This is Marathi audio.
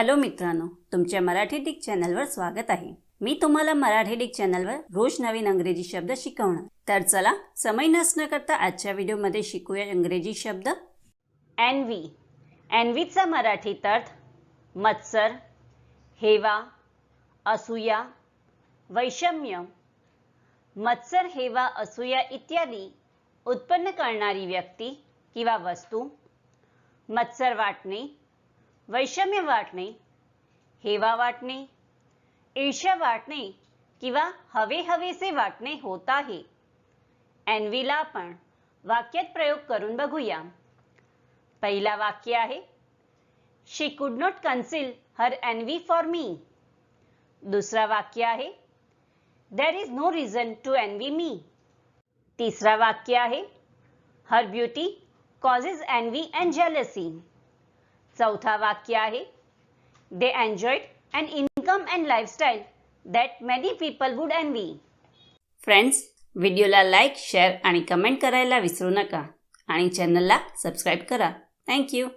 हॅलो मित्रांनो तुमच्या मराठी डिक चॅनलवर स्वागत आहे. मी तुम्हाला मराठी डिक चॅनलवर रोज नवीन अंग्रेजी शब्द शिकवणार. तर चला समय नसणं करता आजच्या व्हिडिओमध्ये शिकूया इंग्रजी शब्द. एनवी एनवीचा मराठीत अर्थ मत्सर हेवा असूया वैषम्य. मत्सर हेवा असूया इत्यादी उत्पन्न करणारी व्यक्ती किंवा वस्तू मत्सर वाटणे वैषम्य वाटणे हेवा वाटणे ईर्ष्या वाटणे किंवा हवे हवेसे वाटणे होत आहे एनवीला आपण वाक्यात प्रयोग करून बघूया. पहिला वाक्य आहे she could not conceal her envy for me दुसरा वाक्य आहे there is no reason to envy me तिसरा वाक्य आहे her beauty causes envy and jealousy चौथा वाक्य आहे. They enjoyed an income and lifestyle that many people would envy friends व्हिडिओला लाईक शेअर आणि कमेंट करायला विसरू नका. आणि चॅनलला सबस्क्राईब करा. थँक्यू